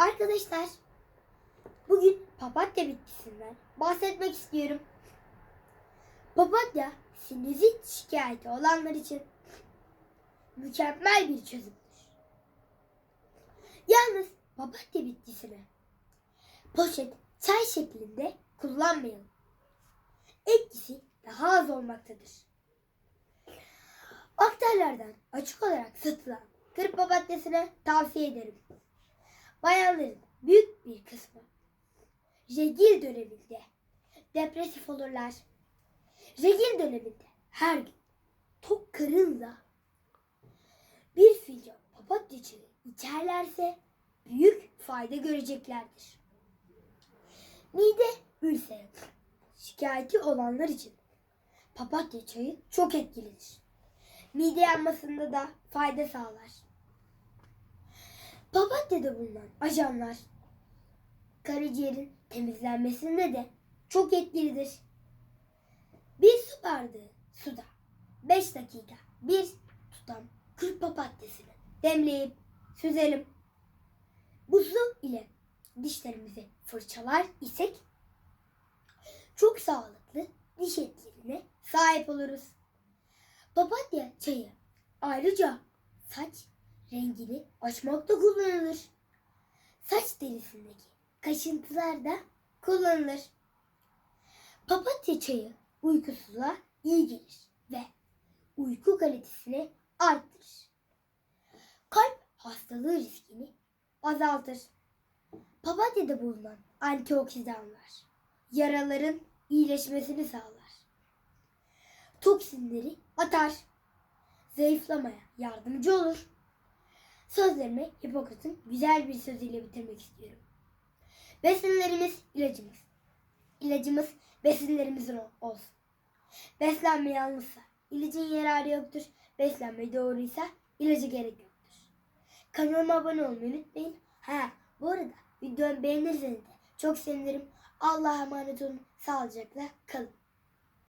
Arkadaşlar bugün papatya bitkisinden bahsetmek istiyorum. Papatya sinüzit şikayeti olanlar için mükemmel bir çözümdür. Yalnız papatya bitkisini poşet çay şeklinde kullanmayalım. Etkisi daha az olmaktadır. Aktarlardan açık olarak satılan kır papatyasını tavsiye ederim. Bayanların büyük bir kısmı regil döneminde depresif olurlar. Regil döneminde her gün tok karınla bir fincan papatya çayı içerlerse büyük fayda göreceklerdir. Mide ülseri şikayeti olanlar için papatya çayı çok etkilidir. Mide yanmasında da fayda sağlar. Papatya'da bulunan ajanlar karaciğerin temizlenmesinde de çok etkilidir. Bir su bardağı suda 5 dakika bir tutam kır papatyasını demleyip süzelim. Bu su ile dişlerimizi fırçalar isek çok sağlıklı diş etlerine sahip oluruz. Papatya çayı ayrıca saç rengini açmakta kullanılır. Saç derisindeki kaşıntılar da kullanılır. Papatya çayı uykusuzluğa iyi gelir ve uyku kalitesini arttırır. Kalp hastalığı riskini azaltır. Papatyada bulunan antioksidanlar yaraların iyileşmesini sağlar. Toksinleri atar. Zayıflamaya yardımcı olur. Sözlerimi Hipokrat'ın güzel bir sözüyle bitirmek istiyorum. Besinlerimiz ilacımız. İlacımız besinlerimizin ol- olsun. Beslenme yanlışsa ilacın yararı yoktur. Beslenme doğruysa ilacı gerek yoktur. Kanalıma abone olmayı unutmayın. Ha bu arada videomu beğenirseniz de çok sevinirim. Allah'a emanet olun. Sağlıcakla kalın.